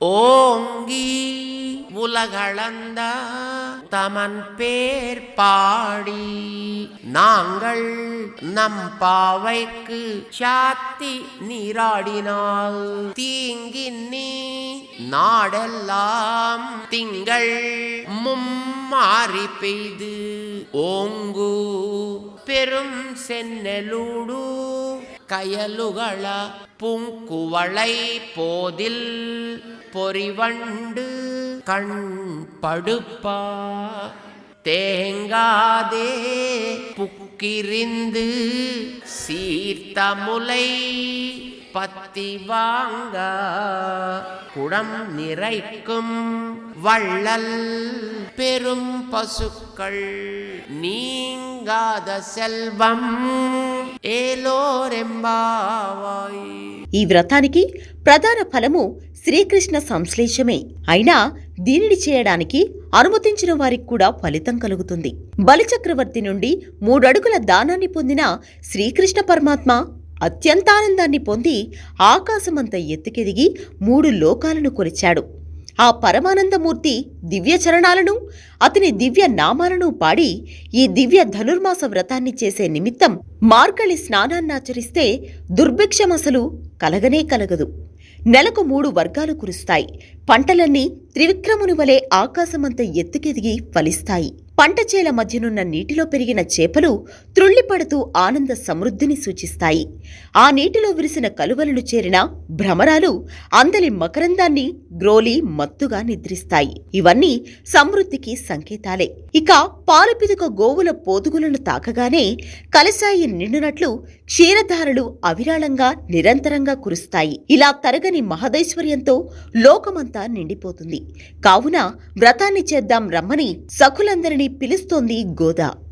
ஓங்கி உலகளந்த தமன் பேர் பாடி நாங்கள் நம் பாவைக்கு சாத்தி நீராடினால் தீங்கின்னி நாடெல்லாம் திங்கள் மும்மாறி பெய்து. ஓங்கு பெரும் சென்னலூடு கயலுகள பூங்குவளை போதில் பொறிவண்டு கண் படுப்பா. தேங்காதே புக்கிரிந்து சீர்த்தமுலை பத்தி வாங்க. குடம் நிறைக்கும் வள்ளல் பெரும் பசுக்கள் நீங்காத செல்வம். ஏலோரெம்பாவாய் ఈ వ్రతానికి ప్రధాన ఫలము శ్రీకృష్ణ సంశ్లేషమే. అయినా దీనిని చేయడానికి అనుమతించిన వారికి కూడా ఫలితం కలుగుతుంది. బలిచక్రవర్తి నుండి మూడడుగుల దానాన్ని పొందిన శ్రీకృష్ణ పరమాత్మ అత్యంతానందాన్ని పొంది ఆకాశమంత ఎత్తుకెదిగి మూడు లోకాలను కొలిచాడు. ఆ పరమానందమూర్తి దివ్య చరణాలను అతని దివ్య నామాలను పాడి ఈ దివ్య ధనుర్మాస వ్రతాన్ని చేసే నిమిత్తం మార్గళి స్నానాన్నాచరిస్తే దుర్భిక్షమసలు కలగనే కలగదు. నెలకు మూడు వర్గాలు కురుస్తాయి. పంటలన్నీ త్రివిక్రముని వలె ఆకాశమంత ఎత్తుకెదిగి ఫలిస్తాయి. పంట చేల మధ్యనున్న నీటిలో పెరిగిన చేపలు త్రుళ్ళిపడుతూ ఆనంద సమృద్ధిని సూచిస్తాయి. ఆ నీటిలో విరిసిన కలువలను చేరిన భ్రమరాలు అందలి మకరందాన్ని గ్రోలి మత్తుగా నిద్రిస్తాయి. ఇవన్నీ సమృద్ధికి సంకేతాలే. ఇక పాలపిదుక గోవుల పోదుగులను తాకగానే కలసాయి నిండునట్లు క్షీరధారలు అవిరాళంగా నిరంతరంగా కురుస్తాయి. ఇలా తరగని మహదైశ్వర్యంతో లోకమంతా నిండిపోతుంది. కావున వ్రతాన్ని చేద్దాం రమ్మని సఖులందరినీ పిలుస్తోంది గోదా.